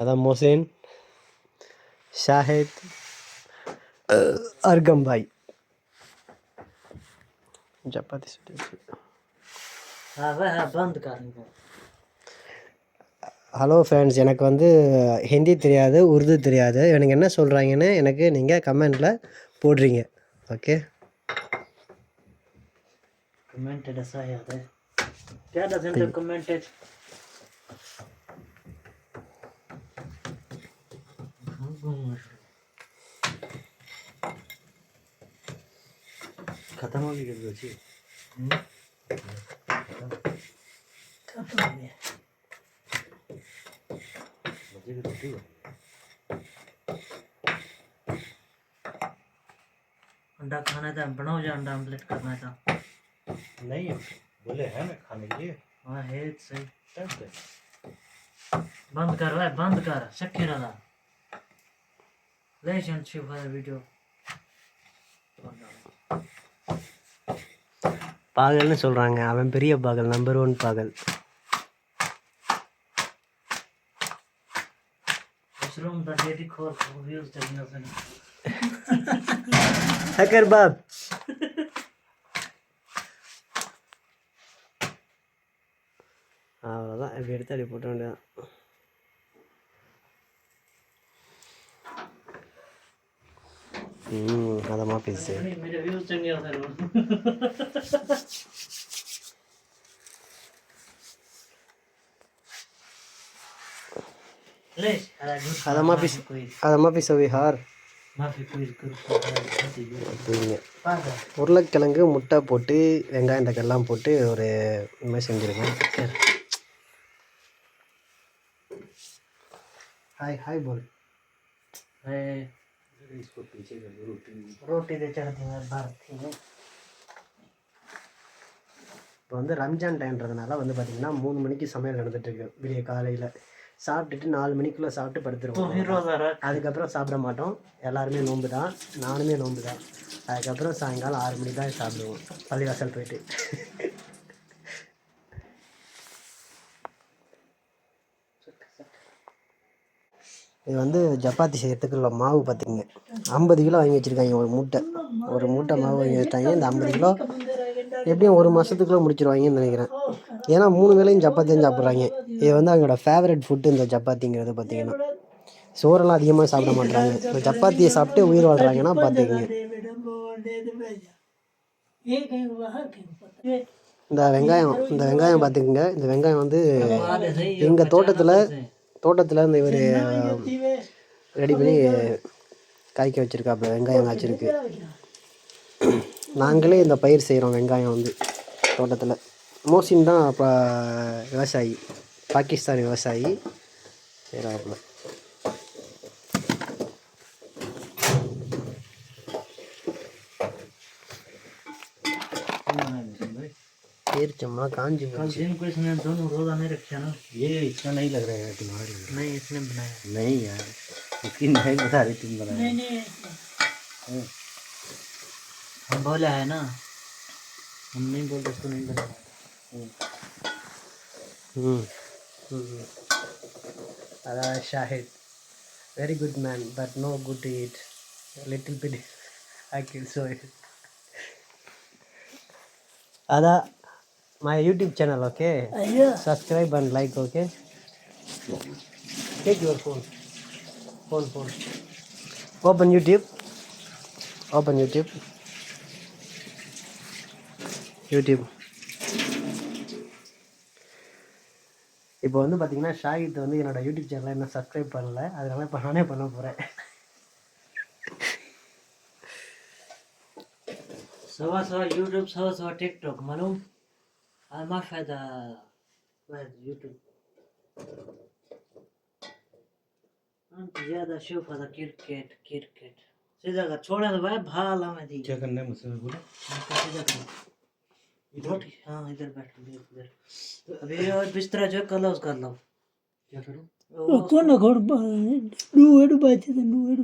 அதான் மொசேன் ஷாஹேத் அர்கம்பாய் ஜப்பாத்தி சுட்டு hello fans எனக்கு வந்து ஹிந்தி தெரியாது உருது தெரியாது. எனக்கு என்ன சொல்கிறாங்கன்னு எனக்கு நீங்கள் கமெண்டில் போடுறீங்க. ஓகே கமெண்ட் ختم ہوگی کہ ختم ہو گیا بچے کی انڈا کھانا تھا بناؤ جا انڈا آملیٹ کرنا تھا نہیں بولے ہے نا کھانے کے لیے ہاں ہے صحیح بند کر رہا ہے بند کر شکی رہا لے چند شیف ہے ویڈیو பாகல்னு சொல்கிறாங்க அவன் பெரிய பாகல் நம்பர் ஒன் பாகல். ஹக்கர் பாப் அவ்வளோதான் இப்படி எடுத்து அப்படி போட்ட வேண்டியதான் ம் அதமாக பேசு. அதை மாஃபி அதை மாஃபி சவிஹார் உருளைக்கிழங்கு முட்டை போட்டு வெங்காயம் தக்கெல்லாம் போட்டு ஒரு மாதிரி செஞ்சுருக்கேன் ஹாய் ஹாய் போல் इसको पीछे कर दो रोटी रोटी दे चढ़ती है भारती है இப்போ வந்து ரம்ஜான் டைம்ன்றதுனால வந்து பார்த்திங்கன்னா மூணு மணிக்கு சமையல் நடந்துட்டுருக்கு விடிய காலையில் சாப்பிட்டுட்டு நாலு மணிக்குள்ளே சாப்பிட்டு तो படுத்துருவோம் फिर रोजा रख அதுக்கப்புறம் சாப்பிட மாட்டோம் எல்லாருமே நோன்பு தான் நானுமே நோன்பு தான் அதுக்கப்புறம் சாயங்காலம் ஆறு மணிக்கு தான் சாப்பிடுவோம் பள்ளிவாசல் போயிட்டு இது வந்து சப்பாத்தி செய்யறதுக்கு உள்ள மாவு பார்த்துக்குங்க ஐம்பது கிலோ வாங்கி வச்சுருக்காங்க ஒரு மூட்டை. ஒரு மூட்டை மாவு வாங்கி வச்சுட்டாங்க. இந்த ஐம்பது கிலோ எப்படியும் ஒரு மாதத்துக்குள்ளே முடிச்சிருவாங்கன்னு நினைக்கிறேன். ஏன்னா மூணு வேளையும் சப்பாத்தியும் சாப்பிட்றாங்க. இது வந்து அவங்களோட ஃபேவரட் ஃபுட்டு இந்த சப்பாத்திங்கிறது பார்த்திங்கன்னா சோறெல்லாம் அதிகமாக சாப்பிட மாட்டாங்க இந்த சப்பாத்தியை சாப்பிட்டு உயிர் வாழ்கிறாங்கன்னா பார்த்துக்குங்க இந்த வெங்காயம் இந்த வெங்காயம் பார்த்துக்குங்க இந்த வெங்காயம் வந்து எங்கள் தோட்டத்தில் தோட்டத்தில் இந்த இவர் ரெடி பண்ணி காய்க்க வச்சுருக்காப்புல வெங்காயம் காய்ச்சிருக்கு. நாங்களே இந்த பயிர் செய்கிறோம் வெங்காயம் வந்து தோட்டத்தில். மோசின் தான் இப்போ விவசாயி பாகிஸ்தான் விவசாயி செய்கிறாப்புல چمڑا کان جی کو اس نے دونوں روزہ نہیں رکھا نا یہ اتنا نہیں لگ رہا ہے تمہارا نہیں اس نے بنایا نہیں یار اس کی نہیں بتا رہی تم بنایا نہیں نہیں ہم بولا ہے نا ہم نہیں بولتے اس کو نہیں بنایا شاہد ویری گڈ مین بٹ نو گڈ ایٹ لٹل بٹ آئی کیل سو اٹ ادا my YouTube channel okay subscribe and like okay take your phone phone phone open YouTube open YouTube YouTube இப்போ வந்து பார்த்தீங்கன்னா ஷாகித் வந்து என்னோட யூடியூப் சேனலை இன்னும் சப்ஸ்கிரைப் பண்ணல. அதனால இப்போ நானே பண்ண போகிறேன் சவா சவா யூடியூப் சவா சவா டிக்டாக் மனம் المفهد يوتيوب انت زيادة شوف هذا كيركت كيركت سيدا کا چھوڑا تو بھائی بھالا میں دی. کیا کرنا ہے مجھ سے بولو سیدھا کرو ہاں ادھر بیٹھ ادھر ابھی اور بستر جو کلوز کر لو. کیا کروں کون نہ گھر ڈو اڑ باتی تے ڈو اڑ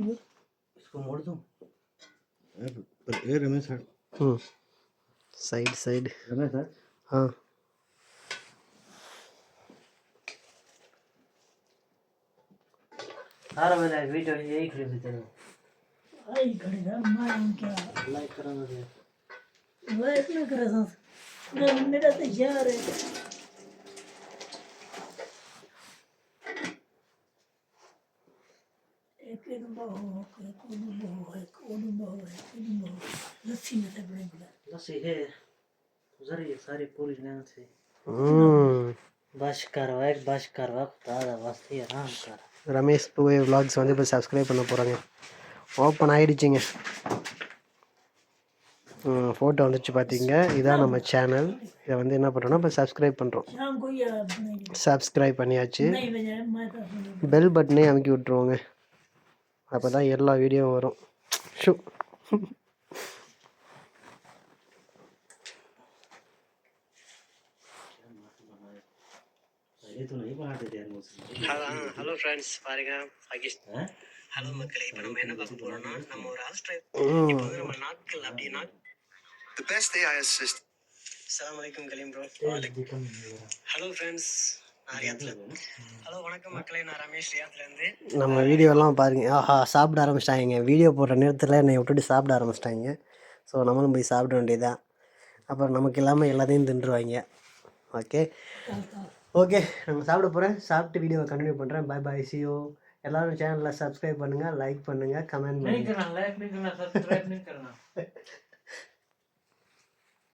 اس کو موڑ دو. پر اے رمیش ہاں سائیڈ سائیڈ رمیش سر. Ah. Ik heb een video gegeven. Ik heb een video gegeven. Ik heb een video gegeven. Ik heb een mijn gegeven. Ik heb een video gegeven. Ik heb een video gegeven. Ik heb een video. Ik heb een video een een. Ik heb. Ik heb Zarıya sarı polis nansı. Bhaskar walk Bhaskar வாக் ரமேஷ் புகை vlogs வந்து இப்போ subscribe பண்ண போகிறாங்க open ஆகிடுச்சிங்க photo வந்துச்சு பார்த்தீங்க இதான் நம்ம சேனல் இதை வந்து என்ன பண்ணுறோம்னா இப்போ சப்ஸ்கிரைப் பண்ணுறோம் சப்ஸ்கிரைப் பண்ணியாச்சு. பெல் பட்டனே அமுக்கி விட்ருவோங்க அப்போ தான் எல்லா வீடியோவும் வரும். ஷூ. ஹலோ ஃப்ரெண்ட்ஸ் uh, பாருங்க பாகிஸ்தான் ஹலோ மக்களே இப்போ நம்ம என்ன பார்க்க போறோம்னா நம்ம ஒரு ஹவுஸ் ட்ரைவ் இப்போ நம்ம நாட்கள் அப்படின்னா the best day I assist அஸ்ஸலாமு அலைக்கும் கலீம் ப்ரோ ஹலோ ஃப்ரெண்ட்ஸ் நம்ம வீடியோலாம் பாருங்க. ஆஹா சாப்பிட ஆரம்பிச்சிட்டாங்க. வீடியோ போடுற நேரத்தில் என்னை விட்டுட்டு சாப்பிட ஆரம்பிச்சிட்டாங்க. ஸோ நம்மளும் போய் சாப்பிட வேண்டியதுதான். அப்புறம் நமக்கு இல்லாமல் எல்லாத்தையும் தின்றுவாங்க. ஓகே ஓகே நம்ம சாப்பிட போகிறேன் சாப்பிட்டு வீடியோவை கண்டினியூ பண்ணுறேன் பை பாய் சியோ எல்லாரும் சேனலில் சப்ஸ்கிரைப் பண்ணுங்கள் லைக் பண்ணுங்கள் கமெண்ட் பண்ணுங்கள்